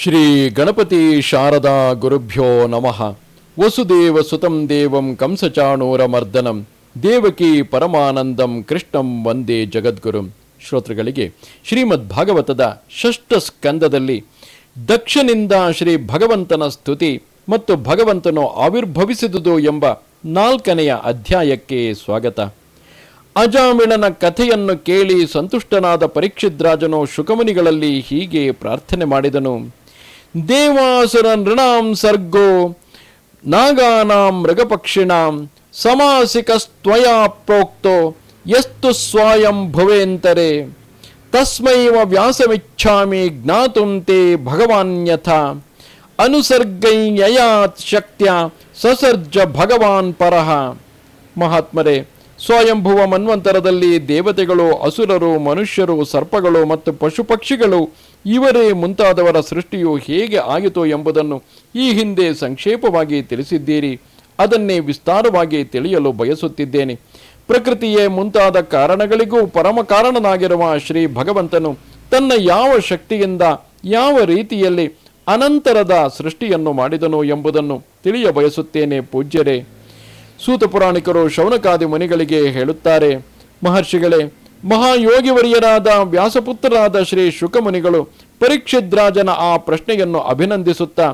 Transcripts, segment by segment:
ಶ್ರೀ ಗಣಪತಿ ಶಾರದಾ ಗುರುಭ್ಯೋ ನಮಃ. ವಸುದೇವ ಸುತಂ ದೇವಂ ಕಂಸಚಾಣೂರ ಮರ್ದನಂ. ದೇವಕಿ ಪರಮಾನಂದಂ ಕೃಷ್ಣಂ ವಂದೇ ಜಗದ್ಗುರುಂ. ಶ್ರೋತೃಗಳಿಗೆ ಶ್ರೀಮದ್ ಭಾಗವತದ ಷಷ್ಠ ಸ್ಕಂದದಲ್ಲಿ ದಕ್ಷನಿಂದ ಶ್ರೀ ಭಗವಂತನ ಸ್ತುತಿ ಮತ್ತು ಭಗವಂತನು ಆವಿರ್ಭವಿಸಿದುದು ಎಂಬ ನಾಲ್ಕನೆಯ ಅಧ್ಯಾಯಕ್ಕೆ ಸ್ವಾಗತ. ಅಜಾಮಿಳನ ಕಥೆಯನ್ನು ಕೇಳಿ ಸಂತುಷ್ಟನಾದ ಪರೀಕ್ಷಿದ್ರಾಜನು ಶುಕಮುನಿಗಳಲ್ಲಿ ಹೀಗೆ ಪ್ರಾರ್ಥನೆ ಮಾಡಿದನು. ದೇವಾಸುರ ನೃಣಾಂ ಸರ್ಗೋ, ನಾಗಾನಾಂ ಮೃಗಪಕ್ಷಿಣಾಂ, ಸಮಾಸಿಕಸ್ತ್ವಯಾ ಪ್ರೋಕ್ತೋ, ಯಸ್ತು ಸ್ವಯಂ ಭುವೇಂತರೆ. ತಸ್ಮೈವ ವ್ಯಾಸಮಿಚ್ಛಾಮಿ ಜ್ಞಾತುಂ ತೇ ಭಗವಾನ್ಯಥ. ಅನುಸರ್ಗೈಯಯಾತ್ ಶಕ್ತ್ಯ, ಸಸರ್ಜ ಭಗವಾನ್ ಪರಃ. ಮಹಾತ್ಮರೇ, ಸ್ವಯಂಭುವ ಮನ್ವಂತರದಲ್ಲಿ ದೇವತೆಗಳು, ಅಸುರರು, ಮನುಷ್ಯರು, ಸರ್ಪಗಳು ಮತ್ತು ಪಶು ಪಕ್ಷಿಗಳು ಇವರೇ ಮುಂತಾದವರ ಸೃಷ್ಟಿಯು ಹೇಗೆ ಆಯಿತು ಎಂಬುದನ್ನು ಈ ಹಿಂದೆ ಸಂಕ್ಷೇಪವಾಗಿ ತಿಳಿಸಿದ್ದೀರಿ. ಅದನ್ನೇ ವಿಸ್ತಾರವಾಗಿ ತಿಳಿಯಲು ಬಯಸುತ್ತಿದ್ದೇನೆ. ಪ್ರಕೃತಿಯೇ ಮುಂತಾದ ಕಾರಣಗಳಿಗೂ ಪರಮ ಕಾರಣನಾಗಿರುವ ಶ್ರೀ ಭಗವಂತನು ತನ್ನ ಯಾವ ಶಕ್ತಿಯಿಂದ, ಯಾವ ರೀತಿಯಲ್ಲಿ ಅನಂತರದ ಸೃಷ್ಟಿಯನ್ನು ಮಾಡಿದನು ಎಂಬುದನ್ನು ತಿಳಿಯ ಬಯಸುತ್ತೇನೆ ಪೂಜ್ಯರೇ. ಸೂತ ಪುರಾಣಿಕರು ಶೌನಕಾದಿ ಮುನಿಗಳಿಗೆ ಹೇಳುತ್ತಾರೆ, ಮಹರ್ಷಿಗಳೇ ಮಹಾಯೋಗಿವರಿಯರಾದ ವ್ಯಾಸಪುತ್ರರಾದ ಶ್ರೀ ಶುಕಮುನಿಗಳು ಪರೀಕ್ಷಿದ್ರಾಜನ ಆ ಪ್ರಶ್ನೆಯನ್ನು ಅಭಿನಂದಿಸುತ್ತಾ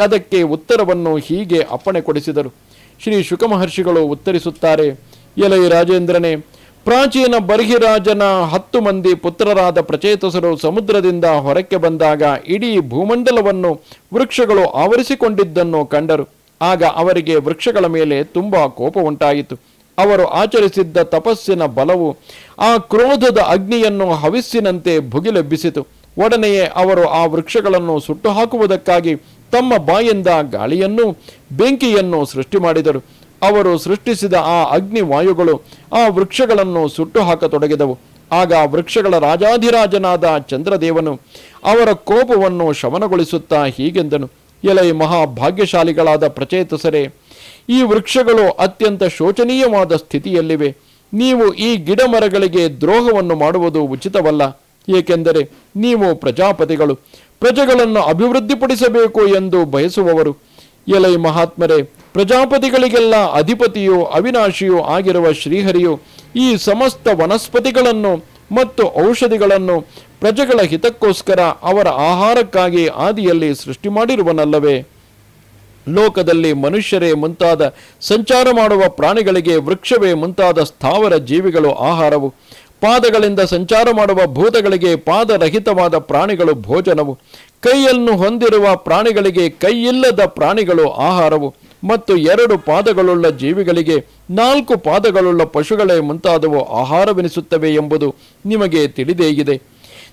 ಅದಕ್ಕೆ ಉತ್ತರವನ್ನು ಹೀಗೆ ಅಪ್ಪಣೆ ಕೊಡಿಸಿದರು ಶ್ರೀ ಶುಕಮಹರ್ಷಿಗಳು ಉತ್ತರಿಸುತ್ತಾರೆ, ಎಲೈ ರಾಜೇಂದ್ರನೇ, ಪ್ರಾಚೀನ ಬರ್ಹಿರಾಜನ ಹತ್ತು ಮಂದಿ ಪುತ್ರರಾದ ಪ್ರಚೇತಸರು ಸಮುದ್ರದಿಂದ ಹೊರಕ್ಕೆ ಬಂದಾಗ ಇಡೀ ಭೂಮಂಡಲವನ್ನು ವೃಕ್ಷಗಳು ಆವರಿಸಿಕೊಂಡಿದ್ದನ್ನು ಕಂಡರು. ಆಗ ಅವರಿಗೆ ವೃಕ್ಷಗಳ ಮೇಲೆ ತುಂಬ ಕೋಪ ಉಂಟಾಯಿತು. ಅವರು ಆಚರಿಸಿದ್ದ ತಪಸ್ಸಿನ ಬಲವು ಆ ಕ್ರೋಧದ ಅಗ್ನಿಯನ್ನು ಹವಿಸ್ಸಿನಂತೆ ಭುಗಿಲೆಬ್ಬಿಸಿತು. ಒಡನೆಯೇ ಅವರು ಆ ವೃಕ್ಷಗಳನ್ನು ಸುಟ್ಟು ಹಾಕುವುದಕ್ಕಾಗಿ ತಮ್ಮ ಬಾಯಿಂದ ಗಾಳಿಯನ್ನು ಬೆಂಕಿಯನ್ನು ಸೃಷ್ಟಿ ಮಾಡಿದರು. ಅವರು ಸೃಷ್ಟಿಸಿದ ಆ ಅಗ್ನಿ ವಾಯುಗಳು ಆ ವೃಕ್ಷಗಳನ್ನು ಸುಟ್ಟು ಹಾಕತೊಡಗಿದವು ಆಗ ವೃಕ್ಷಗಳ ರಾಜಾಧಿರಾಜನಾದ ಚಂದ್ರದೇವನು ಅವರ ಕೋಪವನ್ನು ಶಮನಗೊಳಿಸುತ್ತಾ ಹೀಗೆಂದನು. ಎಲೈ ಮಹಾಭಾಗ್ಯಶಾಲಿಗಳಾದ ಪ್ರಚೇತಸರೇ ಈ ವೃಕ್ಷಗಳು ಅತ್ಯಂತ ಶೋಚನೀಯವಾದ ಸ್ಥಿತಿಯಲ್ಲಿವೆ. ನೀವು ಈ ಗಿಡ ಮರಗಳಿಗೆ ದ್ರೋಹವನ್ನು ಮಾಡುವುದು ಉಚಿತವಲ್ಲ. ಏಕೆಂದರೆ ನೀವು ಪ್ರಜಾಪತಿಗಳು. ಪ್ರಜೆಗಳನ್ನು ಅಭಿವೃದ್ಧಿಪಡಿಸಬೇಕು ಎಂದು ಬಯಸುವವರು. ಎಲೈ ಮಹಾತ್ಮರೇ, ಪ್ರಜಾಪತಿಗಳಿಗೆಲ್ಲ ಅಧಿಪತಿಯೂ ಅವಿನಾಶಿಯೂ ಆಗಿರುವ ಶ್ರೀಹರಿಯು ಈ ಸಮಸ್ತ ವನಸ್ಪತಿಗಳನ್ನು ಮತ್ತು ಔಷಧಿಗಳನ್ನು ಪ್ರಜೆಗಳ ಹಿತಕ್ಕೋಸ್ಕರ ಅವರ ಆಹಾರಕ್ಕಾಗಿ ಆದಿಯಲ್ಲಿ ಸೃಷ್ಟಿ ಮಾಡಿರುವನಲ್ಲವೇ? ಲೋಕದಲ್ಲಿ ಮನುಷ್ಯರೇ ಮುಂತಾದ ಸಂಚಾರ ಮಾಡುವ ಪ್ರಾಣಿಗಳಿಗೆ ವೃಕ್ಷವೇ ಮುಂತಾದ ಸ್ಥಾವರ ಜೀವಿಗಳು ಆಹಾರವು. ಪಾದಗಳಿಂದ ಸಂಚಾರ ಮಾಡುವ ಭೂತಗಳಿಗೆ ಪಾದರಹಿತವಾದ ಪ್ರಾಣಿಗಳು ಭೋಜನವು. ಕೈಯನ್ನು ಹೊಂದಿರುವ ಪ್ರಾಣಿಗಳಿಗೆ ಕೈಯಿಲ್ಲದ ಪ್ರಾಣಿಗಳು ಆಹಾರವು. ಮತ್ತು ಎರಡು ಪಾದಗಳುಳ್ಳ ಜೀವಿಗಳಿಗೆ ನಾಲ್ಕು ಪಾದಗಳುಳ್ಳ ಪಶುಗಳೇ ಮುಂತಾದವು ಆಹಾರವೆನಿಸುತ್ತವೆ ಎಂಬುದು ನಿಮಗೆ ತಿಳಿದೇ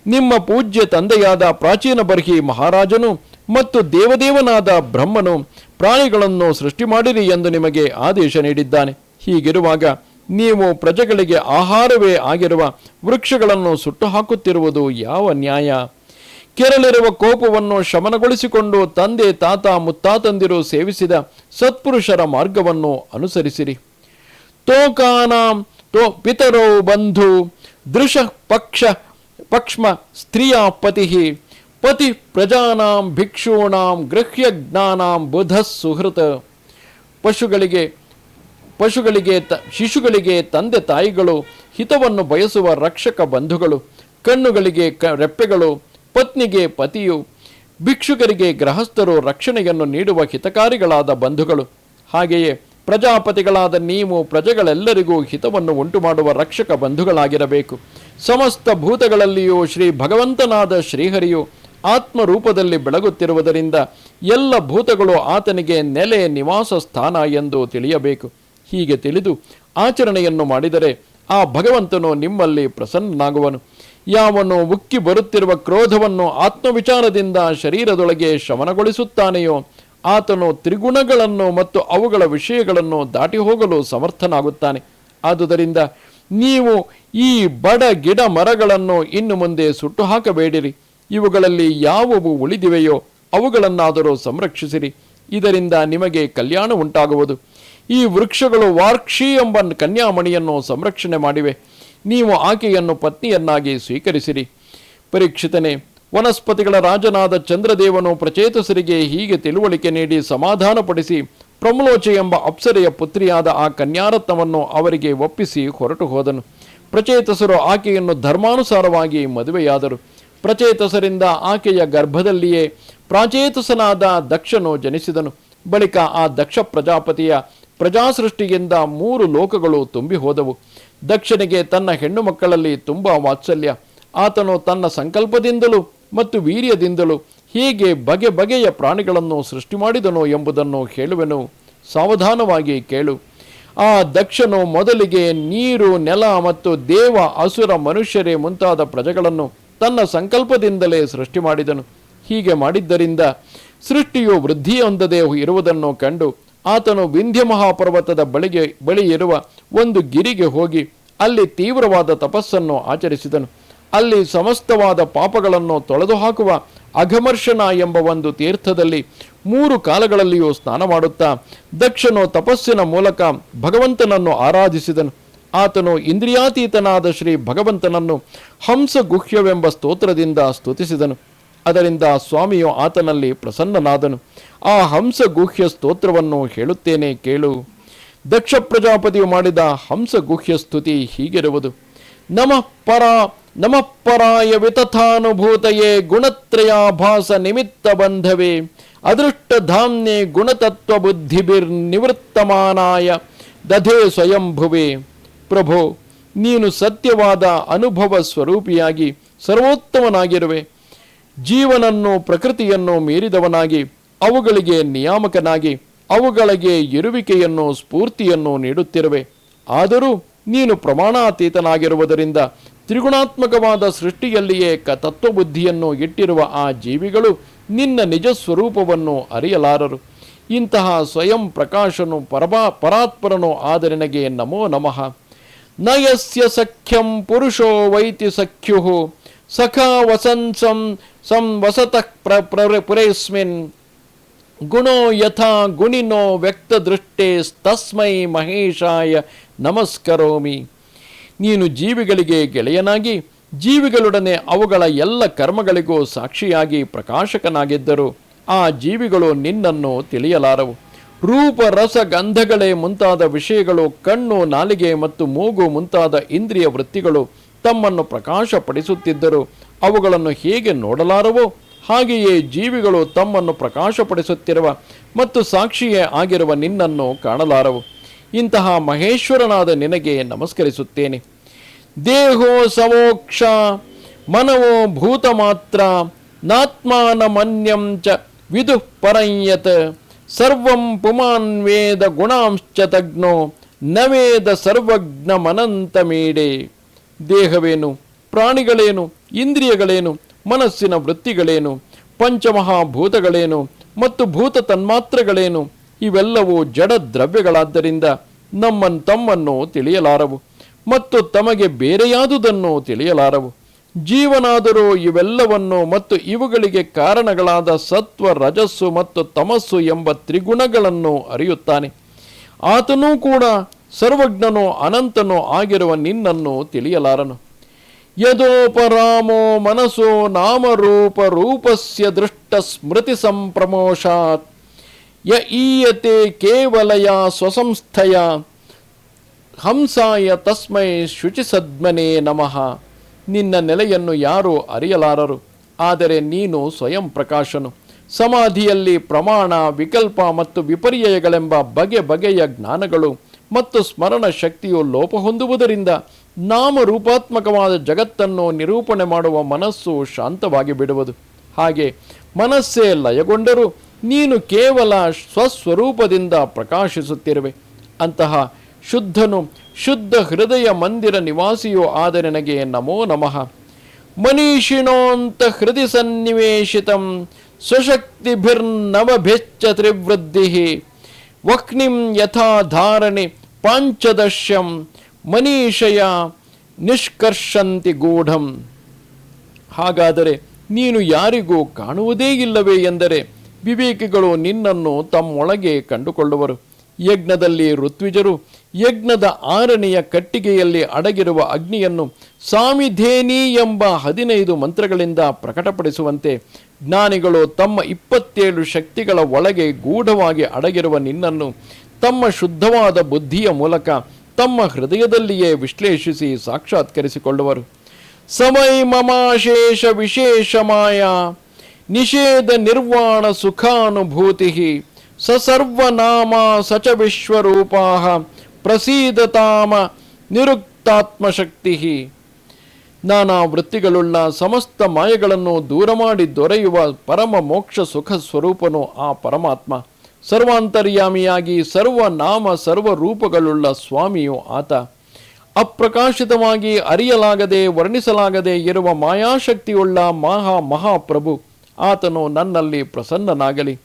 ನಿಮ್ಮ ಪೂಜ್ಯ ತಂದೆಯಾದ ಪ್ರಾಚೀನ ಬರ್ಹಿ ಮಹಾರಾಜನು ಮತ್ತು ದೇವದೇವನಾದ ಬ್ರಹ್ಮನು ಪ್ರಾಣಿಗಳನ್ನು ಸೃಷ್ಟಿ ಮಾಡಿರಿ ಎಂದು ನಿಮಗೆ ಆದೇಶ ನೀಡಿದ್ದಾನೆ. ಹೀಗಿರುವಾಗ ನೀವು ಪ್ರಜೆಗಳಿಗೆ ಆಹಾರವೇ ಆಗಿರುವ ವೃಕ್ಷಗಳನ್ನು ಸುಟ್ಟು ಹಾಕುತ್ತಿರುವುದು ಯಾವ ನ್ಯಾಯ? ಕೆರಳಿರುವ ಕೋಪವನ್ನು ಶಮನಗೊಳಿಸಿಕೊಂಡು ತಂದೆ ತಾತ ಮುತ್ತಾತಂದಿರು ಸೇವಿಸಿದ ಸತ್ಪುರುಷರ ಮಾರ್ಗವನ್ನು ಅನುಸರಿಸಿರಿ. ತೋಕಾನಾಂ, ತೋ, ಪಿತರೋ ಬಂಧು ದೃಶ ಪಕ್ಷ, ಪಕ್ಷ್ಮ, ಸ್ತ್ರೀಯ ಪತಿ ಪತಿ ಪ್ರಜಾನಾಂ ಭಿಕ್ಷೂಣಾಂ ಗೃಹ್ಯ ಜ್ಞಾನಾಂ ಬುಧ ಸುಹೃತ. ಪಶುಗಳಿಗೆ ಪಶುಗಳಿಗೆ ತ, ಶಿಶುಗಳಿಗೆ ತಂದೆ ತಾಯಿಗಳು, ಹಿತವನ್ನು ಬಯಸುವ ರಕ್ಷಕ ಬಂಧುಗಳು, ಕಣ್ಣುಗಳಿಗೆ ಕ, ರೆಪ್ಪೆಗಳು, ಪತ್ನಿಗೆ ಪತಿಯು, ಭಿಕ್ಷುಕರಿಗೆ ಗೃಹಸ್ಥರು ರಕ್ಷಣೆಯನ್ನು ನೀಡುವ ಹಿತಕಾರಿಗಳಾದ ಬಂಧುಗಳು. ಹಾಗೆಯೇ ಪ್ರಜಾಪತಿಗಳಾದ ನೀವು ಪ್ರಜೆಗಳೆಲ್ಲರಿಗೂ ಹಿತವನ್ನು ಉಂಟು ಮಾಡುವ ರಕ್ಷಕ ಬಂಧುಗಳಾಗಿರಬೇಕು. ಸಮಸ್ತ ಭೂತಗಳಲ್ಲಿಯೂ ಶ್ರೀ ಭಗವಂತನಾದ ಶ್ರೀಹರಿಯು ಆತ್ಮರೂಪದಲ್ಲಿ ಬೆಳಗುತ್ತಿರುವುದರಿಂದ ಎಲ್ಲ ಭೂತಗಳು ಆತನಿಗೆ ನೆಲೆ ನಿವಾಸ ಸ್ಥಾನ ಎಂದು ತಿಳಿಯಬೇಕು. ಹೀಗೆ ತಿಳಿದು ಆಚರಣೆಯನ್ನು ಮಾಡಿದರೆ ಆ ಭಗವಂತನು ನಿಮ್ಮಲ್ಲಿ ಪ್ರಸನ್ನನಾಗುವನು. ಯಾವನು ಉಕ್ಕಿ ಬರುತ್ತಿರುವ ಕ್ರೋಧವನ್ನು ಆತ್ಮವಿಚಾರದಿಂದ ಶರೀರದೊಳಗೆ ಶಮನಗೊಳಿಸುತ್ತಾನೆಯೋ, ಆತನು ತ್ರಿಗುಣಗಳನ್ನು ಮತ್ತು ಅವುಗಳ ವಿಷಯಗಳನ್ನು ದಾಟಿ ಹೋಗಲು ಸಮರ್ಥನಾಗುತ್ತಾನೆ. ಆದುದರಿಂದ ನೀವು ಈ ಬಡ ಗಿಡ ಮರಗಳನ್ನು ಇನ್ನು ಮುಂದೆ ಸುಟ್ಟು ಹಾಕಬೇಡಿರಿ. ಇವುಗಳಲ್ಲಿ ಯಾವುವು ಉಳಿದಿವೆಯೋ ಅವುಗಳನ್ನಾದರೂ ಸಂರಕ್ಷಿಸಿರಿ. ಇದರಿಂದ ನಿಮಗೆ ಕಲ್ಯಾಣ ಉಂಟಾಗುವುದು. ಈ ವೃಕ್ಷಗಳು ವಾರ್ಕ್ಷಿ ಎಂಬ ಕನ್ಯಾಮಣಿಯನ್ನು ಸಂರಕ್ಷಣೆ ಮಾಡಿವೆ. ನೀವು ಆಕೆಯನ್ನು ಪತ್ನಿಯನ್ನಾಗಿ ಸ್ವೀಕರಿಸಿರಿ. ಪರೀಕ್ಷಿತನೇ, ವನಸ್ಪತಿಗಳ ರಾಜನಾದ ಚಂದ್ರದೇವನು ಪ್ರಚೇತಸರಿಗೆ ಹೀಗೆ ತಿಳುವಳಿಕೆ ನೀಡಿ ಸಮಾಧಾನಪಡಿಸಿ ಪ್ರಮಲೋಚೆ ಎಂಬ ಅಪ್ಸರೆಯ ಪುತ್ರಿಯಾದ ಆ ಕನ್ಯಾರತ್ನವನ್ನು ಅವರಿಗೆ ಒಪ್ಪಿಸಿ ಹೊರಟು ಹೋದನು ಪ್ರಚೇತಸರು ಆಕೆಯನ್ನು ಧರ್ಮಾನುಸಾರವಾಗಿ ಮದುವೆಯಾದರು. ಪ್ರಚೇತಸರಿಂದ ಆಕೆಯ ಗರ್ಭದಲ್ಲಿಯೇ ಪ್ರಾಚೇತಸನಾದ ದಕ್ಷನು ಜನಿಸಿದನು. ಬಳಿಕ ಆ ದಕ್ಷ ಪ್ರಜಾಪತಿಯ ಪ್ರಜಾಸೃಷ್ಟಿಯಿಂದ ಮೂರು ಲೋಕಗಳು ತುಂಬಿ ಹೋದವು. ದಕ್ಷನಿಗೆ ತನ್ನ ಹೆಣ್ಣು ಮಕ್ಕಳಲ್ಲಿ ತುಂಬ ವಾತ್ಸಲ್ಯ. ಆತನು ತನ್ನ ಸಂಕಲ್ಪದಿಂದಲೂ ಮತ್ತು ವೀರ್ಯದಿಂದಲೂ ಹೀಗೆ ಬಗೆ ಬಗೆಯ ಪ್ರಾಣಿಗಳನ್ನು ಸೃಷ್ಟಿ ಮಾಡಿದನು ಎಂಬುದನ್ನು ಹೇಳುವೆನು. ಸಾವಧಾನವಾಗಿ ಕೇಳು. ಆ ದಕ್ಷನು ಮೊದಲಿಗೆ ನೀರು, ನೆಲ ಮತ್ತು ದೇವ, ಅಸುರ, ಮನುಷ್ಯರೇ ಮುಂತಾದ ಪ್ರಜೆಗಳನ್ನು ತನ್ನ ಸಂಕಲ್ಪದಿಂದಲೇ ಸೃಷ್ಟಿ ಮಾಡಿದನು. ಹೀಗೆ ಮಾಡಿದ್ದರಿಂದ ಸೃಷ್ಟಿಯು ವೃದ್ಧಿ ಹೊಂದದೆ ಇರುವುದನ್ನು ಕಂಡು ಆತನು ವಿಂಧ್ಯ ಮಹಾಪರ್ವತದ ಬಳಿಗೆ ಬಳಿ ಇರುವ ಒಂದು ಗಿರಿಗೆ ಹೋಗಿ ಅಲ್ಲಿ ತೀವ್ರವಾದ ತಪಸ್ಸನ್ನು ಆಚರಿಸಿದನು. ಅಲ್ಲಿ ಸಮಸ್ತವಾದ ಪಾಪಗಳನ್ನು ತೊಳೆದು ಹಾಕುವ ಅಘಮರ್ಷಣ ಎಂಬ ಒಂದು ತೀರ್ಥದಲ್ಲಿ ಮೂರು ಕಾಲಗಳಲ್ಲಿಯೂ ಸ್ನಾನ ಮಾಡುತ್ತಾ ದಕ್ಷನು ತಪಸ್ಸಿನ ಮೂಲಕ ಭಗವಂತನನ್ನು ಆರಾಧಿಸಿದನು. ಆತನು ಇಂದ್ರಿಯಾತೀತನಾದ ಶ್ರೀ ಭಗವಂತನನ್ನು ಹಂಸ ಗುಹ್ಯವೆಂಬ ಸ್ತೋತ್ರದಿಂದ ಸ್ತುತಿಸಿದನು. ಅದರಿಂದ ಸ್ವಾಮಿಯು ಆತನಲ್ಲಿ ಪ್ರಸನ್ನನಾದನು. ಆ ಹಂಸ ಗುಹ್ಯ ಸ್ತೋತ್ರವನ್ನು ಹೇಳುತ್ತೇನೆ ಕೇಳು. ದಕ್ಷ ಪ್ರಜಾಪತಿಯು ಮಾಡಿದ ಹಂಸ ಗುಹ್ಯ ಸ್ತುತಿ ಹೀಗಿರುವುದು. ನಮಃ ಪರ, ನಮಃ ಪರಾಯ ವಿತಥಾನುಭೂತಯೇ ಗುಣತ್ರಯಾಭಾಸ ನಿಮಿತ್ತ ಬಂಧವೇ, ಅದೃಷ್ಟ ಧಾಮ್ನೆ ಗುಣತತ್ವ ಬುದ್ಧಿಬಿರ್ ನಿವೃತ್ತಮಾನಾಯ ದಧೆ ಸ್ವಯಂಭುವೆ. ಪ್ರಭೋ, ನೀನು ಸತ್ಯವಾದ ಅನುಭವ ಸ್ವರೂಪಿಯಾಗಿ ಸರ್ವೋತ್ತಮನಾಗಿರುವೆ. ಜೀವನನ್ನು ಪ್ರಕೃತಿಯನ್ನು ಮೀರಿದವನಾಗಿ, ಅವುಗಳಿಗೆ ನಿಯಾಮಕನಾಗಿ, ಅವುಗಳಿಗೆ ಇರುವಿಕೆಯನ್ನು, ಸ್ಫೂರ್ತಿಯನ್ನು ನೀಡುತ್ತಿರುವೆ. ಆದರೂ ನೀನು ಪ್ರಮಾಣಾತೀತನಾಗಿರುವುದರಿಂದ ತ್ರಿಗುಣಾತ್ಮಕವಾದ ಸೃಷ್ಟಿಯಲ್ಲಿಯೇ ಕ ತತ್ವಬುದ್ಧಿಯನ್ನು ಇಟ್ಟಿರುವ ಆ ಜೀವಿಗಳು ನಿನ್ನ ನಿಜ ಸ್ವರೂಪವನ್ನು ಅರಿಯಲಾರರು. ಇಂತಹ ಸ್ವಯಂ ಪ್ರಕಾಶನು ಪರಮಾ, ಪರಾತ್ಪರನು ಆದರೆ ನಮೋ ನಮೋ. ನಯಸ್ಯ ಸಖ್ಯಂ ಪುರುಷೋ ವೈತಿ ಸಖ್ಯು ಸಖ ವಸಂಸಂ ಸಂ ವಸತಃ ಪ್ರ ಪ್ರ ಪುರೇಸ್ಮಿನ್ ಗುಣೋ ಯಥಾ ಗುಣಿನೋ ವ್ಯಕ್ತದೃಷ್ಟೇ ತಸ್ಮೈ ಮಹೇಶಾಯ ನಮಸ್ಕರೋಮಿ ನೀನು ಜೀವಿಗಳಿಗೆ ಗೆಳೆಯನಾಗಿ, ಜೀವಿಗಳೊಡನೆ ಅವುಗಳ ಎಲ್ಲ ಕರ್ಮಗಳಿಗೂ ಸಾಕ್ಷಿಯಾಗಿ ಪ್ರಕಾಶಕನಾಗಿದ್ದರು. ಆ ಜೀವಿಗಳು ನಿನ್ನನ್ನು ತಿಳಿಯಲಾರವು. ರೂಪ, ರಸ, ಗಂಧಗಳೇ ಮುಂತಾದ ವಿಷಯಗಳು, ಕಣ್ಣು, ನಾಲಿಗೆ ಮತ್ತು ಮೂಗು ಮುಂತಾದ ಇಂದ್ರಿಯ ವೃತ್ತಿಗಳು ತಮ್ಮನ್ನು ಪ್ರಕಾಶಪಡಿಸುತ್ತಿದ್ದರು. ಅವುಗಳನ್ನು ಹೇಗೆ ನೋಡಲಾರವೋ ಹಾಗೆಯೇ ಜೀವಿಗಳು ತಮ್ಮನ್ನು ಪ್ರಕಾಶಪಡಿಸುತ್ತಿರುವ ಮತ್ತು ಸಾಕ್ಷಿಯೇ ಆಗಿರುವ ನಿನ್ನನ್ನು ಕಾಣಲಾರವು. ಇಂತಹ ಮಹೇಶ್ವರನಾದ ನಿನಗೆ ನಮಸ್ಕರಿಸುತ್ತೇನೆ. ದೇಹೋ ಸಮೋಕ್ಷ ಮನವೋ ಭೂತ ಮಾತ್ರ ನಾತ್ಮಾನಮನ್ಯಂ ಚ ವಿದು ಸರ್ವಂ ಪುಮಾನ್ ವೇದ ಗುಣಾಂಶ್ಚ ತಜ್ಞೋ ನ ವೇದ ಸರ್ವಜ್ಞ ಮನಂತ ಮೇಡೆ. ದೇಹವೇನು, ಪ್ರಾಣಿಗಳೇನು, ಇಂದ್ರಿಯಗಳೇನು, ಮನಸ್ಸಿನ ವೃತ್ತಿಗಳೇನು, ಪಂಚಮಹಾಭೂತಗಳೇನು ಮತ್ತು ಭೂತ ತನ್ಮಾತ್ರಗಳೇನು, ಇವೆಲ್ಲವೂ ಜಡ ದ್ರವ್ಯಗಳಾದ್ದರಿಂದ ನಮ್ಮನ್ ತಮ್ಮನ್ನು ತಿಳಿಯಲಾರವು ಮತ್ತು ತಮಗೆ ಬೇರೆಯಾದುದನ್ನು ತಿಳಿಯಲಾರವು. ಜೀವನಾದರೂ ಇವೆಲ್ಲವನ್ನು ಮತ್ತು ಇವುಗಳಿಗೆ ಕಾರಣಗಳಾದ ಸತ್ವ, ರಜಸ್ಸು ಮತ್ತು ತಮಸ್ಸು ಎಂಬ ತ್ರಿಗುಣಗಳನ್ನು ಅರಿಯುತ್ತಾನೆ. ಆತನೂ ಕೂಡ ಸರ್ವಜ್ಞನೋ ಅನಂತನೋ ಆಗಿರುವ ನಿನ್ನನ್ನು ತಿಳಿಯಲಾರನು. ಯದೋಪರಾಮೋ ಮನಸೋ ನಾಮರೂಪ ರೂಪಸ್ಯ ದೃಷ್ಟ ಸ್ಮೃತಿ ಸಂಪ್ರಮೋಷಾತ್. ಯ ಈಯತೆ ಕೇವಲಯ ಸ್ವಸಂಸ್ಥೆಯ. ಹಂಸಾಯ ತಸ್ಮೈ ಶುಚಿಸದ್ಮನೇ ನಮಃ. ನಿನ್ನ ನೆಲೆಯನ್ನು ಯಾರೂ ಅರಿಯಲಾರರು. ಆದರೆ ನೀನು ಸ್ವಯಂ ಪ್ರಕಾಶನು. ಸಮಾಧಿಯಲ್ಲಿ ಪ್ರಮಾಣ, ವಿಕಲ್ಪ ಮತ್ತು ವಿಪರ್ಯಯಗಳೆಂಬ ಬಗೆ ಬಗೆಯ ಜ್ಞಾನಗಳು ಮತ್ತು ಸ್ಮರಣ ಶಕ್ತಿಯು ಲೋಪ ಹೊಂದುವುದರಿಂದ ನಾಮರೂಪಾತ್ಮಕವಾದ ಜಗತ್ತನ್ನು ನಿರೂಪಣೆ ಮಾಡುವ ಮನಸ್ಸು ಶಾಂತವಾಗಿ ಬಿಡುವುದು. ಹಾಗೆ ಮನಸ್ಸೇ ಲಯಗೊಂಡರೂ ನೀನು ಕೇವಲ ಸ್ವಸ್ವರೂಪದಿಂದ ಪ್ರಕಾಶಿಸುತ್ತಿರುವೆ. ಅಂತಹ ಶುದ್ಧನು ಶುದ್ಧ ಹೃದಯ ಮಂದಿರ ನಿವಾಸಿಯೋ ಆದ ನನಗೆ ನಮೋ ನಮಃ. ಮನೀಷಿಣೋಂತ ಹೃದಯ ಸನ್ನಿವೇಶಿತಂ ಸ್ವಶಕ್ತಿಭಿರ್ನವಭಿಚ್ಚ ತ್ರಿವೃದ್ಧಿ. ವಕ್ನಿಂ ಯಥಾ ಧಾರಣೆ ಪಾಂಚದಶ್ಯಂ ಮನೀಷಯ ನಿಷ್ಕರ್ಷಂತಿ ಗೂಢಂ. ಹಾಗಾದರೆ ನೀನು ಯಾರಿಗೂ ಕಾಣುವುದೇ ಇಲ್ಲವೇ ಎಂದರೆ ವಿವೇಕಿಗಳು ನಿನ್ನನ್ನು ತಮ್ಮೊಳಗೆ ಕಂಡುಕೊಳ್ಳುವರು. ಯಜ್ಞದಲ್ಲಿ ಋತ್ವಿಜರು ಯಜ್ಞದ ಆರನೆಯ ಕಟ್ಟಿಗೆಯಲ್ಲಿ ಅಡಗಿರುವ ಅಗ್ನಿಯನ್ನು ಸಾಮಿಧೇನಿ ಎಂಬ ಹದಿನೈದು ಮಂತ್ರಗಳಿಂದ ಪ್ರಕಟಪಡಿಸುವಂತೆ ಜ್ಞಾನಿಗಳು ತಮ್ಮ ಇಪ್ಪತ್ತೇಳು ಶಕ್ತಿಗಳ ಒಳಗೆ ಗೂಢವಾಗಿ ಅಡಗಿರುವ ನಿನ್ನನ್ನು ತಮ್ಮ ಶುದ್ಧವಾದ ಬುದ್ಧಿಯ ಮೂಲಕ ತಮ್ಮ ಹೃದಯದಲ್ಲಿಯೇ ವಿಶ್ಲೇಷಿಸಿ ಸಾಕ್ಷಾತ್ಕರಿಸಿಕೊಳ್ಳುವರು. ಸಮಯ ಮಮಾಶೇಷ ವಿಶೇಷ ಮಾಯಾ. ನಿಷೇಧ ನಿರ್ವಾಣ ಸುಖಾನುಭೂತಿ ಸರ್ವನಾಮ ಸಚ ವಿಶ್ವರೂಪಾ ಪ್ರಸೀದತಾಮ ನಿರುಕ್ತಾತ್ಮಶಕ್ತಿ ನಾನಾ ವೃತ್ತಿಗಳುಳ್ಳ ಸಮಸ್ತ ಮಾಯಗಳನ್ನು ದೂರ ಮಾಡಿ ದೊರೆಯುವ ಪರಮ ಮೋಕ್ಷ ಸುಖ ಸ್ವರೂಪನು ಆ ಪರಮಾತ್ಮ. ಸರ್ವಾಂತರ್ಯಾಮಿಯಾಗಿ ಸರ್ವನಾಮ ಸರ್ವ ರೂಪಗಳುಳ್ಳ ಸ್ವಾಮಿಯು ಆತ. ಅಪ್ರಕಾಶಿತವಾಗಿ ಅರಿಯಲಾಗದೆ ವರ್ಣಿಸಲಾಗದೆ ಇರುವ ಮಾಯಾಶಕ್ತಿಯುಳ್ಳ ಮಹಾ ಮಹಾಪ್ರಭು. ಆತನು ನನ್ನಲ್ಲಿ ಪ್ರಸನ್ನನಾಗಲಿ.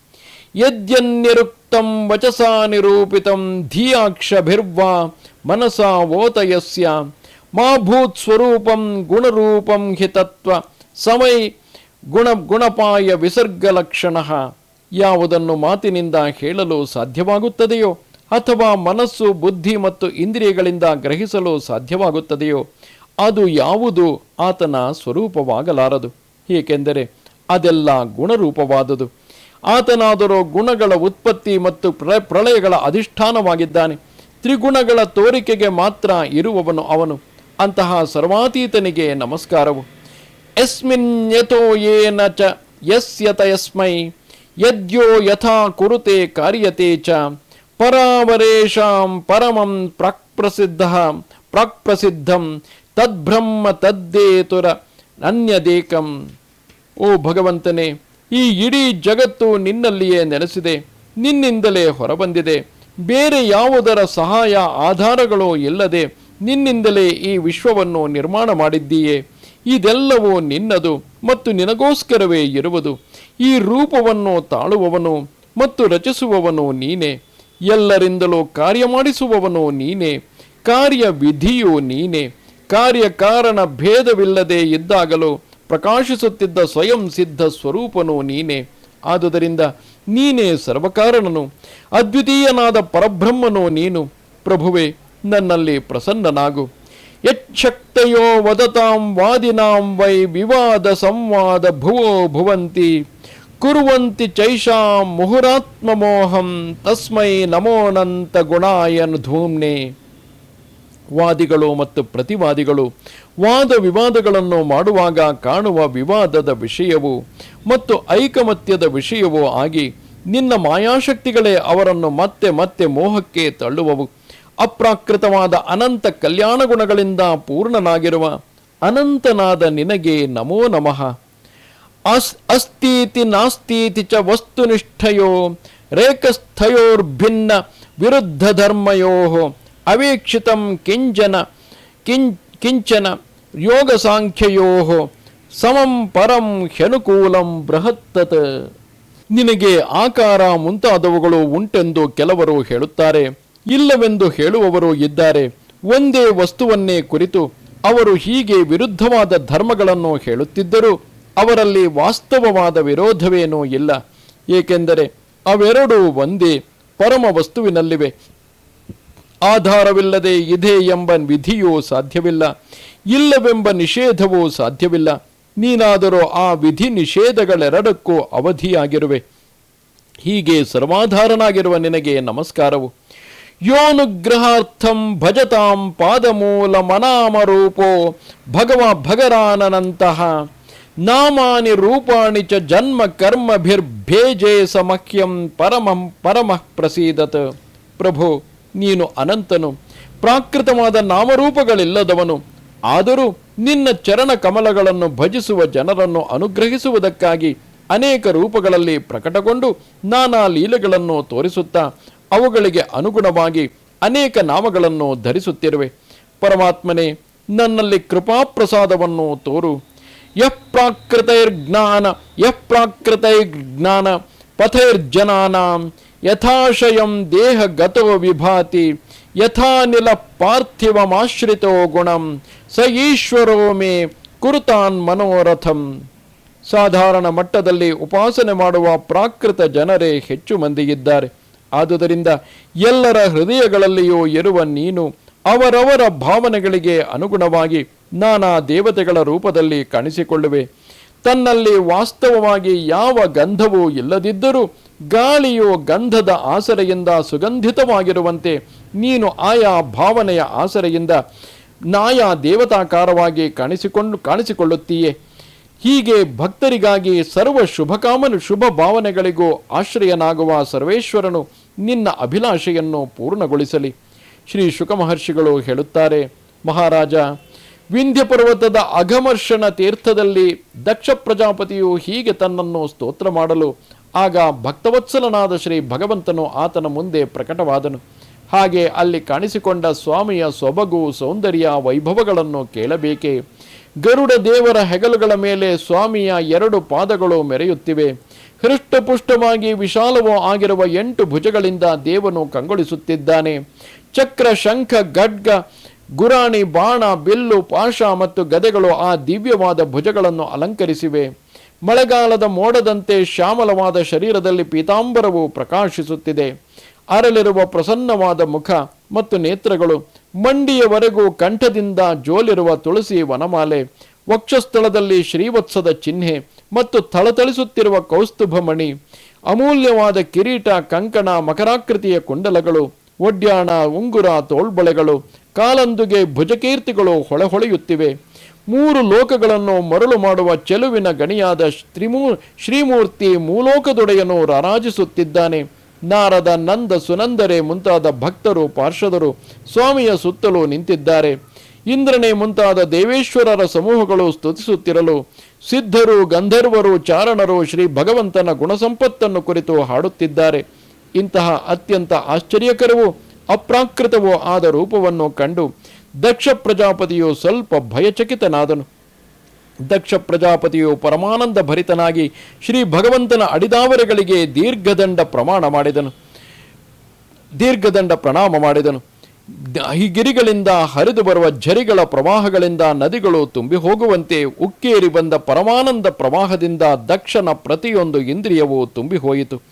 ಯದ್ಯನ್ನಿರುಕ್ತಂ ವಚಸಾ ನಿರೂಪಿತಂ ಧಿಯಾಕ್ಷಭಿರ್ವಾ ಮನಸಾ ಓತಯಸ್ಯ ಮಾ ಭೂತ್ ಸ್ವರೂಪಂ ಗುಣರೂಪಂ ಹಿ ತತ್ವ ಸಮೈ ಗುಣ ಗುಣಪಾಯ ವಿಸರ್ಗಲಕ್ಷಣ ಯಾವುದನ್ನು ಮಾತಿನಿಂದ ಹೇಳಲು ಸಾಧ್ಯವಾಗುತ್ತದೆಯೋ ಅಥವಾ ಮನಸ್ಸು, ಬುದ್ಧಿ ಮತ್ತು ಇಂದ್ರಿಯಗಳಿಂದ ಗ್ರಹಿಸಲು ಸಾಧ್ಯವಾಗುತ್ತದೆಯೋ ಅದು ಯಾವುದು ಆತನ ಸ್ವರೂಪವಾಗಲಾರದು. ಏಕೆಂದರೆ ಅದೆಲ್ಲ ಗುಣರೂಪವಾದುದು. ಆತನಾದರೂ ಗುಣಗಳ ಉತ್ಪತ್ತಿ ಮತ್ತು ಪ್ರ, ಪ್ರಳಯಗಳ ಅಧಿಷ್ಠಾನವಾಗಿದ್ದಾನೆ. ತ್ರಿಗುಣಗಳ ತೋರಿಕೆಗೆ ಮಾತ್ರ ಇರುವವನು ಅವನು. ಅಂತಹ ಸರ್ವಾತೀತನಿಗೆ ನಮಸ್ಕಾರವು. ಯಸ್ಮಿನ್ ಯಥೋ ಯೇನ ಚ ಯಸ್ಮೈ ಯದ್ಯೋ ಯಥಾ ಕುರುತೆ ಕಾರ್ಯತೆ ಚ ಪರಾವರೇಶಾಂ ಪರಮಂ ಪ್ರಾಕ್ಪ್ರಸಿದ್ಧ, ಪ್ರಾಕ್ಪ್ರಸಿದ್ಧಂ ತದ್ಬ್ರಹ್ಮ ತದ್ದೇತುರ ಅನ್ಯದೇಕಂ ಓ ಭಗವಂತನೇ ಈ ಇಡೀ ಜಗತ್ತು ನಿನ್ನಲ್ಲಿಯೇ ನೆಲೆಸಿದೆ ನಿನ್ನಿಂದಲೇ ಹೊರಬಂದಿದೆ. ಬೇರೆ ಯಾವುದರ ಸಹಾಯ ಆಧಾರಗಳು ಇಲ್ಲದೆ ನಿನ್ನಿಂದಲೇ ಈ ವಿಶ್ವವನ್ನು ನಿರ್ಮಾಣ ಮಾಡಿದ್ದೀಯೇ. ಇದೆಲ್ಲವೂ ನಿನ್ನದು ಮತ್ತು ನಿನಗೋಸ್ಕರವೇ ಇರುವುದು. ಈ ರೂಪವನ್ನು ತಾಳುವವನು ಮತ್ತು ರಚಿಸುವವನು ನೀನೇ. ಎಲ್ಲರಿಂದಲೂ ಕಾರ್ಯ ಮಾಡಿಸುವವನು ನೀನೇ. ಕಾರ್ಯ ವಿಧಿಯು ನೀನೇ. ಕಾರ್ಯಕಾರಣ ಭೇದವಿಲ್ಲದೆ ಇದ್ದಾಗಲೂ ಪ್ರಕಾಶಿಸುತ್ತಿದ್ದ ಸ್ವಯಂ ಸಿದ್ಧ ಸ್ವರೂಪನು ನೀನೇ. ಆದುದರಿಂದ ನೀನೇ ಸರ್ವಕಾರಣನು. ಅದ್ವಿತೀಯನಾದ ಪರಬ್ರಹ್ಮನು ನೀನು. ಪ್ರಭುವೆ, ನನ್ನಲ್ಲಿ ಪ್ರಸನ್ನನಾಗು. ಯಚ್ಛಕ್ತಯೋ ವದತಾಂ ವಾದಿನಾಂ ವೈ ವಿವಾದ ಸಂವಾದ ಭುವೋ ಭುವಂತಿ. ಕುರುವಂತಿ ಚೈಷಾಂ ಮುಹುರಾತ್ಮಮೋಹಂ ತಸ್ಮೈ ನಮೋನಂತ ಗುಣಾಯನ್ ಧೂಮ್ನೆ. ವಾದಿಗಳು ಮತ್ತು ಪ್ರತಿವಾದಿಗಳು ವಾದ ವಿವಾದಗಳನ್ನು ಮಾಡುವಾಗ ಕಾಣುವ ವಿವಾದದ ವಿಷಯವು ಮತ್ತು ಐಕಮತ್ಯದ ವಿಷಯವೂ ಆಗಿ ನಿನ್ನ ಮಾಯಾಶಕ್ತಿಗಳೇ ಅವರನ್ನು ಮತ್ತೆ ಮತ್ತೆ ಮೋಹಕ್ಕೆ ತಳ್ಳುವವು. ಅಪ್ರಾಕೃತವಾದ ಅನಂತ ಕಲ್ಯಾಣ ಗುಣಗಳಿಂದ ಪೂರ್ಣನಾಗಿರುವ ಅನಂತನಾದ ನಿನಗೆ ನಮೋ ನಮಃ. ಅಸ್ ಅಸ್ತೀತಿ ನಾಸ್ತೀತಿ ಚ ವಸ್ತುನಿಷ್ಠಯೋ ರೇಖಸ್ಥಯೋರ್ಭಿನ್ನ ವಿರುದ್ಧ ಧರ್ಮಯೋ ಅವೇಕ್ಷಿತಂ ಕಿಂಚನ, ಕಿಂ, ಕಿಂಚನ ಯೋಗ ಸಾಂಖ್ಯಯೋ ಸಮಂ ಪರಂ ಹೆನುಕೂಲಂ ಬೃಹತ್ತತ್. ನಿನಗೆ ಆಕಾರ ಮುಂತಾದವುಗಳು ಉಂಟೆಂದು ಕೆಲವರು ಹೇಳುತ್ತಾರೆ, ಇಲ್ಲವೆಂದು ಹೇಳುವವರು ಇದ್ದಾರೆ, ಒಂದೇ ವಸ್ತುವನ್ನೇ ಕುರಿತು ಅವರು ಹೀಗೆ ವಿರುದ್ಧವಾದ ಧರ್ಮಗಳನ್ನು ಹೇಳುತ್ತಿದ್ದರೂ ಅವರಲ್ಲಿ ವಾಸ್ತವವಾದ ವಿರೋಧವೇನೂ ಇಲ್ಲ, ಏಕೆಂದರೆ ಅವೆರಡೂ ಒಂದೇ ಪರಮ ವಸ್ತುವಿನಲ್ಲಿವೆ. ಆಧಾರವಿಲ್ಲದೆ ಇದೆ ಎಂಬ ವಿಧಿಯೋ ಸಾಧ್ಯವಿಲ್ಲ, ಇಲ್ಲವೆಂಬ ನಿಷೇಧವೂ ಸಾಧ್ಯವಿಲ್ಲ. ನೀನಾದರೂ ಆ ವಿಧಿ ನಿಷೇಧಗಳೆರಡಕ್ಕೂ ಅವಧಿಯಾಗಿರುವೆ. ಹೀಗೆ ಸರ್ವಾಧಾರನಾಗಿರುವ ನಿನಗೆ ನಮಸ್ಕಾರವು. ಯೋನುಗ್ರಹಾರ್ಥಂ ಭಜತಾಂ ಪಾದಮೂಲ ಮನಾಮರೂಪೋ ಭಗವ ಭಗರಾನನಂತಹ. ನಾಮಾನಿ ರೂಪಾಣಿ ಚ ಜನ್ಮ ಕರ್ಮಭಿರ್ಭೇಜೇ ಸಮಖ್ಯಂ ಪರಮಂ ಪರಮಃ ಪ್ರಸೀದತ್. ಪ್ರಭು ನೀನು ಅನಂತನು. ಪ್ರಾಕೃತವಾದ ನಾಮರೂಪಗಳಿಲ್ಲದವನು. ಆದರೂ ನಿನ್ನ ಚರಣ ಕಮಲಗಳನ್ನು ಭಜಿಸುವ ಜನರನ್ನು ಅನುಗ್ರಹಿಸುವುದಕ್ಕಾಗಿ ಅನೇಕ ರೂಪಗಳಲ್ಲಿ ಪ್ರಕಟಗೊಂಡು ನಾನಾ ಲೀಲೆಗಳನ್ನು ತೋರಿಸುತ್ತಾ ಅವುಗಳಿಗೆ ಅನುಗುಣವಾಗಿ ಅನೇಕ ನಾಮಗಳನ್ನು ಧರಿಸುತ್ತಿರುವೆ. ಪರಮಾತ್ಮನೇ, ನನ್ನಲ್ಲಿ ಕೃಪಾಪ್ರಸಾದವನ್ನು ತೋರು. ಯಃ ಪ್ರಾಕೃತೈರ್ಜ್ಞಾನ ಯಃ ಪ್ರಾಕೃತೈರ್ಜ್ಞಾನ ಪಥೈರ್ಜನಾನಾಂ. ಯಥಾಶಯಂ ದೇಹ ಗತೋ ವಿಭಾತಿ, ಯಥಾನಿಲ ಪಾರ್ಥಿವಮಾಶ್ರಿತೋ ಗುಣಂ, ಸ ಈಶ್ವರೋ ಮೇ ಕುರುತಾನ್ ಮನೋರಥಂ. ಸಾಧಾರಣ ಮಟ್ಟದಲ್ಲಿ ಉಪಾಸನೆ ಮಾಡುವ ಪ್ರಾಕೃತ ಜನರೇ ಹೆಚ್ಚು ಮಂದಿಗಿದ್ದಾರೆ ಆದುದರಿಂದ ಎಲ್ಲರ ಹೃದಯಗಳಲ್ಲಿಯೂ ಇರುವ ನೀನು ಅವರವರ ಭಾವನೆಗಳಿಗೆ ಅನುಗುಣವಾಗಿ ನಾನಾ ದೇವತೆಗಳ ರೂಪದಲ್ಲಿ ಕಾಣಿಸಿಕೊಳ್ಳುವೆ. ತನ್ನಲ್ಲಿ ವಾಸ್ತವವಾಗಿ ಯಾವ ಗಂಧವೂ ಇಲ್ಲದಿದ್ದರೂ ಗಾಳಿಯು ಗಂಧದ ಆಸರೆಯಿಂದ ಸುಗಂಧಿತವಾಗಿರುವಂತೆ ನೀನು ಆಯಾ ಭಾವನೆಯ ಆಸರೆಯಿಂದ ನಾಯಾ ದೇವತಾಕಾರವಾಗಿ ಕಾಣಿಸಿಕೊಂಡು ಕಾಣಿಸಿಕೊಳ್ಳುತ್ತೀಯೆ. ಹೀಗೆ ಭಕ್ತರಿಗಾಗಿ ಸರ್ವ ಶುಭಕಾಮನು, ಶುಭ ಭಾವನೆಗಳಿಗೂ ಆಶ್ರಯನಾಗುವ ಸರ್ವೇಶ್ವರನು ನಿನ್ನ ಅಭಿಲಾಷೆಯನ್ನು ಪೂರ್ಣಗೊಳಿಸಲಿ. ಶ್ರೀ ಶುಕಮಹರ್ಷಿಗಳು ಹೇಳುತ್ತಾರೆ, ಮಹಾರಾಜ, ವಿಂಧ್ಯ ಪರ್ವತದ ಅಘಮರ್ಷಣ ತೀರ್ಥದಲ್ಲಿ ದಕ್ಷ ಪ್ರಜಾಪತಿಯು ಹೀಗೆ ತನ್ನನ್ನು ಸ್ತೋತ್ರ ಮಾಡಲು ಆಗ ಭಕ್ತವತ್ಸಲನಾದ ಶ್ರೀ ಭಗವಂತನು ಆತನ ಮುಂದೆ ಪ್ರಕಟವಾದನು. ಹಾಗೆ ಅಲ್ಲಿ ಕಾಣಿಸಿಕೊಂಡ ಸ್ವಾಮಿಯ ಸೊಬಗು ಸೌಂದರ್ಯ ವೈಭವಗಳನ್ನು ಕೇಳಬೇಕೆ. ಗರುಡ ದೇವರ ಹೆಗಲುಗಳ ಮೇಲೆ ಸ್ವಾಮಿಯ ಎರಡು ಪಾದಗಳು ಮೆರೆಯುತ್ತಿವೆ. ಹೃಷ್ಟಪುಷ್ಟವಾಗಿ ವಿಶಾಲವೂ ಆಗಿರುವ ಎಂಟು ಭುಜಗಳಿಂದ ದೇವನು ಕಂಗೊಳಿಸುತ್ತಿದ್ದಾನೆ. ಚಕ್ರ, ಶಂಖ, ಗಡ್ಗ, ಗುರಾಣಿ, ಬಾಣ, ಬಿಲ್ಲು ಪಾಶ ಮತ್ತು ಗದೆಗಳು ಆ ದಿವ್ಯವಾದ ಭುಜಗಳನ್ನು ಅಲಂಕರಿಸಿವೆ. ಮಳೆಗಾಲದ ಮೋಡದಂತೆ ಶ್ಯಾಮಲವಾದ ಶರೀರದಲ್ಲಿ ಪೀತಾಂಬರವು ಪ್ರಕಾಶಿಸುತ್ತಿದೆ. ಅರಲಿರುವ ಪ್ರಸನ್ನವಾದ ಮುಖ ಮತ್ತು ನೇತ್ರಗಳು ಮಂಡಿಯವರೆಗೂ ಕಂಠದಿಂದ ಜೋಲಿರುವ ತುಳಸಿ ವನಮಾಲೆ, ವಕ್ಷಸ್ಥಳದಲ್ಲಿ ಶ್ರೀವತ್ಸದ ಚಿಹ್ನೆ ಮತ್ತು ಥಳಥಳಿಸುತ್ತಿರುವ ಕೌಸ್ತುಭಮಣಿ, ಅಮೂಲ್ಯವಾದ ಕಿರೀಟ, ಕಂಕಣ, ಮಕರಾಕೃತಿಯ ಕುಂಡಲಗಳು ಒಡ್ಯಾಣ ಉಂಗುರ, ತೋಳ್ಬಳೆಗಳು, ಕಾಲಂದುಗೆ ಭುಜಕೀರ್ತಿಗಳು ಹೊಳೆಹೊಳೆಯುತ್ತಿವೆ. ಮೂರು ಲೋಕಗಳನ್ನು ಮರಳು ಮಾಡುವ ಚೆಲುವಿನ ಗಣಿಯಾದ ಶ್ರೀಮೂ ಶ್ರೀಮೂರ್ತಿ ಮೂಲೋಕದೊಡೆಯನ್ನು ರಾರಾಜಿಸುತ್ತಿದ್ದಾನೆ. ನಾರದ ನಂದ ಸುನಂದರೆ ಮುಂತಾದ ಭಕ್ತರು, ಪಾರ್ಷದರು, ಸ್ವಾಮಿಯ ಸುತ್ತಲೂ ನಿಂತಿದ್ದಾರೆ. ಇಂದ್ರನೇ ಮುಂತಾದ ದೇವೇಶ್ವರರ ಸಮೂಹಗಳು ಸ್ತುತಿಸುತ್ತಿರಲು ಸಿದ್ಧರು, ಗಂಧರ್ವರು, ಚಾರಣರು ಶ್ರೀ ಭಗವಂತನ ಗುಣಸಂಪತ್ತನ್ನು ಕುರಿತು ಹಾಡುತ್ತಿದ್ದಾರೆ. ಇಂತಹ ಅತ್ಯಂತ ಆಶ್ಚರ್ಯಕರವೂ ಅಪ್ರಾಕೃತವೂ ಆದ ರೂಪವನ್ನು ಕಂಡು ದಕ್ಷ ಪ್ರಜಾಪತಿಯು ಸ್ವಲ್ಪ ಭಯಚಕಿತನಾದನು. ದಕ್ಷ ಪ್ರಜಾಪತಿಯು ಪರಮಾನಂದ ಭರಿತನಾಗಿ ಶ್ರೀ ಭಗವಂತನ ಅಡಿದಾವರೆಗಳಿಗೆ ದೀರ್ಘದಂಡ ಪ್ರಮಾಣ ಮಾಡಿದನು. ದೀರ್ಘದಂಡ ಪ್ರಣಾಮ ಮಾಡಿದನು. ದ- ಈ ಗಿರಿಗಳಿಂದ ಹರಿದು ಬರುವ ಝರಿಗಳ ಪ್ರವಾಹಗಳಿಂದ ನದಿಗಳು ತುಂಬಿ ಹೋಗುವಂತೆ ಉಕ್ಕೇರಿ ಬಂದ ಪರಮಾನಂದ ಪ್ರವಾಹದಿಂದ ದಕ್ಷನ ಪ್ರತಿಯೊಂದು ಇಂದ್ರಿಯವೂ ತುಂಬಿ ಹೋಯಿತು.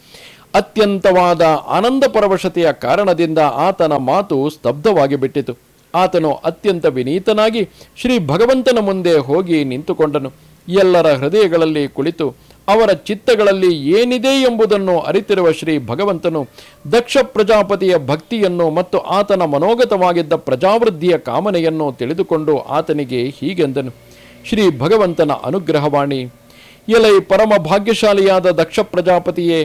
ಅತ್ಯಂತವಾದ ಆನಂದ ಪರವಶತೆಯ ಕಾರಣದಿಂದ ಆತನ ಮಾತು ಸ್ತಬ್ಧವಾಗಿ ಬಿಟ್ಟಿತು. ಆತನು ಅತ್ಯಂತ ವಿನೀತನಾಗಿ ಶ್ರೀ ಭಗವಂತನ ಮುಂದೆ ಹೋಗಿ ನಿಂತುಕೊಂಡನು. ಎಲ್ಲರ ಹೃದಯಗಳಲ್ಲಿ ಕುಳಿತು ಅವರ ಚಿತ್ತಗಳಲ್ಲಿ ಏನಿದೆ ಎಂಬುದನ್ನು ಅರಿತಿರುವ ಶ್ರೀ ಭಗವಂತನು ದಕ್ಷ ಪ್ರಜಾಪತಿಯ ಭಕ್ತಿಯನ್ನು ಮತ್ತು ಆತನ ಮನೋಗತವಾಗಿದ್ದ ಪ್ರಜಾವೃದ್ಧಿಯ ಕಾಮನೆಯನ್ನು ತಿಳಿದುಕೊಂಡು ಆತನಿಗೆ ಹೀಗೆಂದನು. ಶ್ರೀ ಭಗವಂತನ ಅನುಗ್ರಹವಾಣಿ, ಎಲೈ ಪರಮ ಭಾಗ್ಯಶಾಲಿಯಾದ ದಕ್ಷ ಪ್ರಜಾಪತಿಯೇ,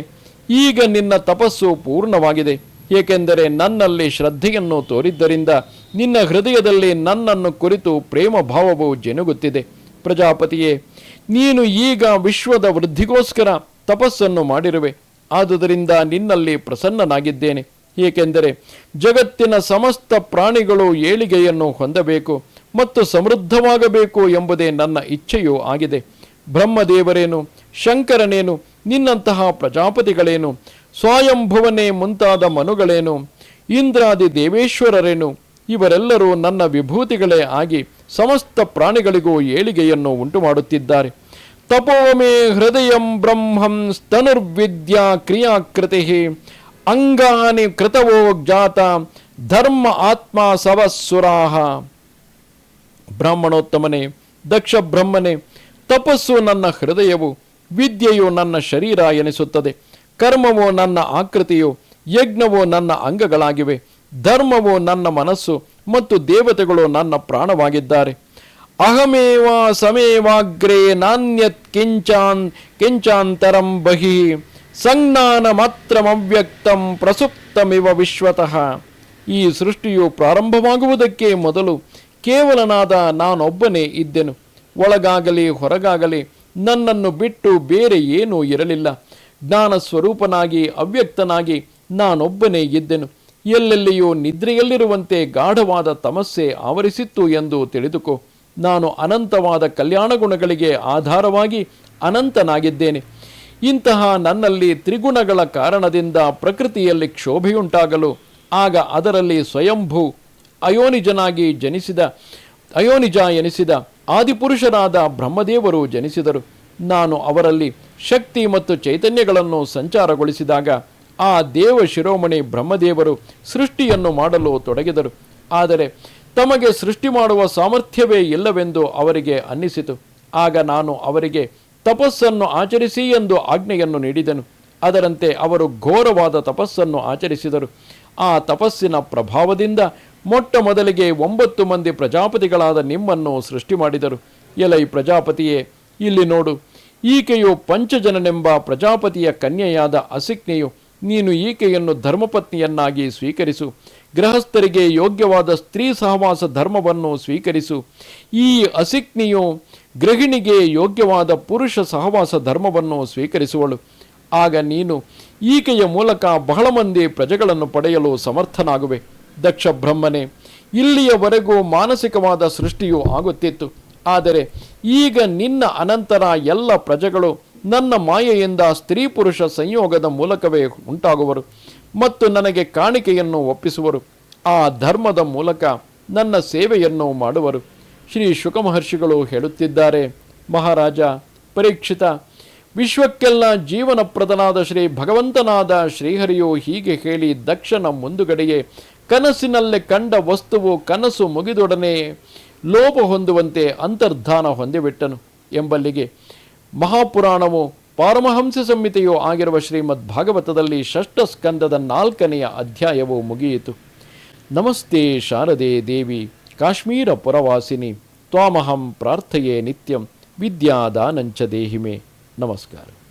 ಈಗ ನಿನ್ನ ತಪಸ್ಸು ಪೂರ್ಣವಾಗಿದೆ. ಏಕೆಂದರೆ ನನ್ನಲ್ಲಿ ಶ್ರದ್ಧೆಯನ್ನು ತೋರಿದ್ದರಿಂದ ನಿನ್ನ ಹೃದಯದಲ್ಲಿ ನನ್ನನ್ನು ಕುರಿತು ಪ್ರೇಮ ಭಾವವು ಜನುಗುತ್ತಿದೆ. ಪ್ರಜಾಪತಿಯೇ, ನೀನು ಈಗ ವಿಶ್ವದ ವೃದ್ಧಿಗೋಸ್ಕರ ತಪಸ್ಸನ್ನು ಮಾಡಿರುವೆ. ಆದುದರಿಂದ ನಿನ್ನಲ್ಲಿ ಪ್ರಸನ್ನನಾಗಿದ್ದೇನೆ. ಏಕೆಂದರೆ ಜಗತ್ತಿನ ಸಮಸ್ತ ಪ್ರಾಣಿಗಳು ಏಳಿಗೆಯನ್ನು ಹೊಂದಬೇಕು ಮತ್ತು ಸಮೃದ್ಧವಾಗಬೇಕು ಎಂಬುದೇ ನನ್ನ ಇಚ್ಛೆಯೂ ಆಗಿದೆ. ಬ್ರಹ್ಮದೇವರೇನು, ಶಂಕರನೇನು, ನಿನ್ನಂತಹ ಪ್ರಜಾಪತಿಗಳೇನು ಸ್ವಯಂಭುವನೇ ಮುಂತಾದ ಮನುಗಳೇನು? ಇಂದ್ರಾದಿ ದೇವೇಶ್ವರರೇನು? ಇವರೆಲ್ಲರೂ ನನ್ನ ವಿಭೂತಿಗಳೇ ಆಗಿ ಸಮಸ್ತ ಪ್ರಾಣಿಗಳಿಗೂ ಏಳಿಗೆಯನ್ನು ಉಂಟು ಮಾಡುತ್ತಿದ್ದಾರೆ ತಪೋಮೇ ಹೃದಯಂ ಬ್ರಹ್ಮಂ ಸ್ತನುರ್ವಿದ್ಯಾ ಕ್ರಿಯಾಕೃತಿ. ಅಂಗಾನಿ ಕೃತವೋ ಜಾತ ಧರ್ಮ ಆತ್ಮ ಸವಸ್ಸುರಾಹ ಬ್ರಾಹ್ಮಣೋತ್ತಮನೇ, ದಕ್ಷ ಬ್ರಹ್ಮನೇ, ತಪಸ್ಸು ನನ್ನ ಹೃದಯವು, ವಿದ್ಯೆಯು ನನ್ನ ಶರೀರ ಎನಿಸುತ್ತದೆ. ಕರ್ಮವು ನನ್ನ ಆಕೃತಿಯು, ಯಜ್ಞವೋ ನನ್ನ ಅಂಗಗಳಾಗಿವೆ. ಧರ್ಮವೋ ನನ್ನ ಮನಸ್ಸು ಮತ್ತು ದೇವತೆಗಳು ನನ್ನ ಪ್ರಾಣವಾಗಿದ್ದಾರೆ. ಅಹಮೇವ ಸಮೇವಾಗ್ರೇ ನಾಣ್ಯತ್ ಕಿಂಚಾನ್ ಕಿಂಚಾಂತರಂ ಬಹಿ. ಸಂಜ್ಞಾನ ಮಾತ್ರಮವ್ಯಕ್ತಂ ಪ್ರಸುಪ್ತಮಿವ ವಿಶ್ವತಃ. ಈ ಸೃಷ್ಟಿಯು ಪ್ರಾರಂಭವಾಗುವುದಕ್ಕೆ ಮೊದಲು ಕೇವಲನಾದ ನಾನೊಬ್ಬನೇ ಇದ್ದೆನು. ಒಳಗಾಗಲಿ ಹೊರಗಾಗಲಿ ನನ್ನನ್ನು ಬಿಟ್ಟು ಬೇರೆ ಏನೂ ಇರಲಿಲ್ಲ. ಜ್ಞಾನ ಸ್ವರೂಪನಾಗಿ, ಅವ್ಯಕ್ತನಾಗಿ ನಾನೊಬ್ಬನೇ ಇದ್ದೆನು. ಎಲ್ಲೆಲ್ಲಿಯೂ ನಿದ್ರೆಯಲ್ಲಿರುವಂತೆ ಗಾಢವಾದ ತಮಸ್ಸೆ ಆವರಿಸಿತ್ತು ಎಂದು ತಿಳಿದುಕೋ. ನಾನು ಅನಂತವಾದ ಕಲ್ಯಾಣ ಗುಣಗಳಿಗೆ ಆಧಾರವಾಗಿ ಅನಂತನಾಗಿದ್ದೇನೆ. ಇಂತಹ ನನ್ನಲ್ಲಿ ತ್ರಿಗುಣಗಳ ಕಾರಣದಿಂದ ಪ್ರಕೃತಿಯಲ್ಲಿ ಕ್ಷೋಭೆಯುಂಟಾಗಲು, ಆಗ ಅದರಲ್ಲಿ ಸ್ವಯಂಭೂ ಅಯೋನಿಜನಾಗಿ ಜನಿಸಿದ, ಅಯೋನಿಜ ಎನಿಸಿದ ಆದಿಪುರುಷರಾದ ಬ್ರಹ್ಮದೇವರು ಜನಿಸಿದರು. ನಾನು ಅವರಲ್ಲಿ ಶಕ್ತಿ ಮತ್ತು ಚೈತನ್ಯಗಳನ್ನು ಸಂಚಾರಗೊಳಿಸಿದಾಗ ಆ ದೇವ ಶಿರೋಮಣಿ ಬ್ರಹ್ಮದೇವರು ಸೃಷ್ಟಿಯನ್ನು ಮಾಡಲು ತೊಡಗಿದರು. ಆದರೆ ತಮಗೆ ಸೃಷ್ಟಿ ಮಾಡುವ ಸಾಮರ್ಥ್ಯವೇ ಇಲ್ಲವೆಂದು ಅವರಿಗೆ ಅನ್ನಿಸಿತು. ಆಗ ನಾನು ಅವರಿಗೆ, ತಪಸ್ಸನ್ನು ಆಚರಿಸಿ ಎಂದು ಆಜ್ಞೆಯನ್ನು ನೀಡಿದನು. ಅದರಂತೆ ಅವರು ಘೋರವಾದ ತಪಸ್ಸನ್ನು ಆಚರಿಸಿದರು. ಆ ತಪಸ್ಸಿನ ಪ್ರಭಾವದಿಂದ ಮೊಟ್ಟ ಮೊದಲಿಗೆ ಒಂಬತ್ತು ಮಂದಿ ಪ್ರಜಾಪತಿಗಳಾದ ನಿಮ್ಮನ್ನು ಸೃಷ್ಟಿ ಮಾಡಿದರು. ಎಲೈ ಪ್ರಜಾಪತಿಯೇ, ಇಲ್ಲಿ ನೋಡು ಈಕೆಯು ಪಂಚಜನನೆಂಬ ಪ್ರಜಾಪತಿಯ ಕನ್ಯೆಯಾದ ಅಸಿಕ್ನೆಯು ನೀನು ಈಕೆಯನ್ನು ಧರ್ಮಪತ್ನಿಯನ್ನಾಗಿ ಸ್ವೀಕರಿಸು. ಗೃಹಸ್ಥರಿಗೆ ಯೋಗ್ಯವಾದ ಸ್ತ್ರೀ ಸಹವಾಸ ಧರ್ಮವನ್ನು ಸ್ವೀಕರಿಸು. ಈ ಅಸಿಕ್ನಿಯು ಗೃಹಿಣಿಗೆ ಯೋಗ್ಯವಾದ ಪುರುಷ ಸಹವಾಸ ಧರ್ಮವನ್ನು ಸ್ವೀಕರಿಸುವಳು. ಆಗ ನೀನು ಈಕೆಯ ಮೂಲಕ ಬಹಳ ಮಂದಿ ಪ್ರಜೆಗಳನ್ನು ಪಡೆಯಲು ಸಮರ್ಥನಾಗುವೆ. ದಕ್ಷ ಬ್ರಹ್ಮನೇ ಇಲ್ಲಿಯವರೆಗೂ ಮಾನಸಿಕವಾದ ಸೃಷ್ಟಿಯು ಆಗುತ್ತಿತ್ತು. ಆದರೆ ಈಗ ನಿನ್ನ ಅನಂತರ ಎಲ್ಲ ಪ್ರಜೆಗಳು ನನ್ನ ಮಾಯೆಯಿಂದ ಸ್ತ್ರೀ ಪುರುಷ ಸಂಯೋಗದ ಮೂಲಕವೇ ಉಂಟಾಗುವರು ಮತ್ತು ನನಗೆ ಕಾಣಿಕೆಯನ್ನು ಒಪ್ಪಿಸುವರು. ಆ ಧರ್ಮದ ಮೂಲಕ ನನ್ನ ಸೇವೆಯನ್ನು ಮಾಡುವರು. ಶ್ರೀ ಶುಕಮಹರ್ಷಿಗಳು ಹೇಳುತ್ತಿದ್ದಾರೆ, ಮಹಾರಾಜ, ಪರೀಕ್ಷಿತ, ವಿಶ್ವಕ್ಕೆಲ್ಲ ಜೀವನಪ್ರದನಾದ ಶ್ರೀ ಭಗವಂತನಾದ ಶ್ರೀಹರಿಯು ಹೀಗೆ ಹೇಳಿ ದಕ್ಷನ ಮುಂದುಗಡೆಯೇ, ಕನಸಿನಲ್ಲೇ ಕಂಡ ವಸ್ತುವು ಕನಸು ಮುಗಿದೊಡನೆ ಲೋಪ ಹೊಂದುವಂತೆ ಅಂತರ್ಧಾನ ಹೊಂದಿಬಿಟ್ಟನು ಎಂಬಲ್ಲಿಗೆ ಮಹಾಪುರಾಣವು ಪಾರಮಹಂಸ ಸಂಹಿತೆಯೂ ಆಗಿರುವ ಶ್ರೀಮದ್ ಭಾಗವತದಲ್ಲಿ ಷಷ್ಠ ಸ್ಕಂದದ ನಾಲ್ಕನೆಯ ಅಧ್ಯಾಯವು ಮುಗಿಯಿತು. ನಮಸ್ತೆ ಶಾರದೆ ದೇವಿ, ಕಾಶ್ಮೀರ ಪುರವಾಸಿನಿ, ತ್ವಾಮಹಂ ಪ್ರಾರ್ಥಯೇ ನಿತ್ಯಂ, ವಿದ್ಯಾದಾನಂಚ ದೇಹಿಮೆ. ನಮಸ್ಕಾರ.